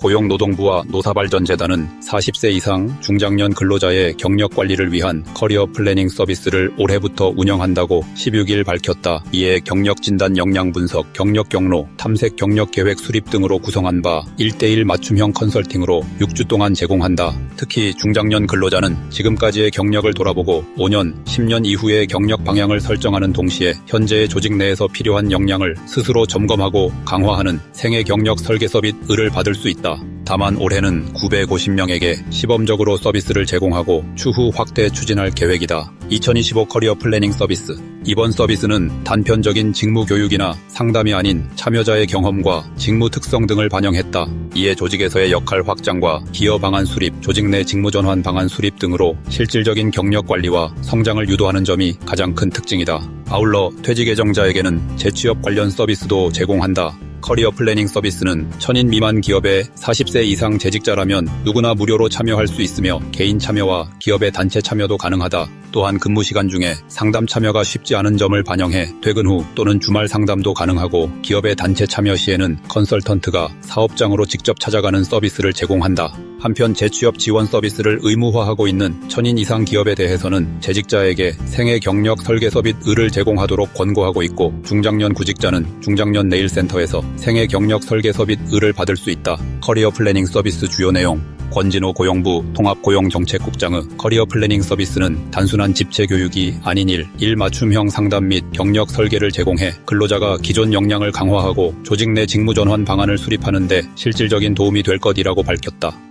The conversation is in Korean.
고용노동부와 노사발전재단은 40세 이상 중장년 근로자의 경력 관리를 위한 커리어 플래닝 서비스를 올해부터 운영한다고 16일 밝혔다. 이에 경력 진단 역량 분석, 경력 경로, 탐색 경력 계획 수립 등으로 구성한 바 1대1 맞춤형 컨설팅으로 6주 동안 제공한다. 특히 중장년 근로자는 지금까지의 경력을 돌아보고 5년, 10년 이후의 경력 방향을 설정하는 동시에 현재의 조직 내에서 필요한 역량을 스스로 점검하고 강화하는 생애 경력 설계서 및 을을 받을 수 있다. 다만 올해는 950명에게 시범적으로 서비스를 제공하고 추후 확대 추진할 계획이다. 2025 커리어 플래닝 서비스. 이번 서비스는 단편적인 직무 교육이나 상담이 아닌 참여자의 경험과 직무 특성 등을 반영했다. 이에 조직에서의 역할 확장과 기여 방안 수립, 조직 내 직무 전환 방안 수립 등으로 실질적인 경력 관리와 성장을 유도하는 점이 가장 큰 특징이다. 아울러 퇴직 예정자에게는 재취업 관련 서비스도 제공한다. 커리어 플래닝 서비스는 천인 미만 기업의 40세 이상 재직자라면 누구나 무료로 참여할 수 있으며 개인 참여와 기업의 단체 참여도 가능하다. 또한 근무 시간 중에 상담 참여가 쉽지 않은 점을 반영해 퇴근 후 또는 주말 상담도 가능하고 기업의 단체 참여 시에는 컨설턴트가 사업장으로 직접 찾아가는 서비스를 제공한다. 한편 재취업 지원 서비스를 의무화하고 있는 천인 이상 기업에 대해서는 재직자에게 생애 경력 설계서 및 을을 제공하도록 권고하고 있고 중장년 구직자는 중장년 네일센터에서 생애 경력 설계서 및 을을 받을 수 있다. 커리어 플래닝 서비스 주요 내용 권진호 고용부 통합고용정책국장의 커리어 플래닝 서비스는 단순한 집체 교육이 아닌 일, 일 맞춤형 상담 및 경력 설계를 제공해 근로자가 기존 역량을 강화하고 조직 내 직무 전환 방안을 수립하는 데 실질적인 도움이 될 것이라고 밝혔다.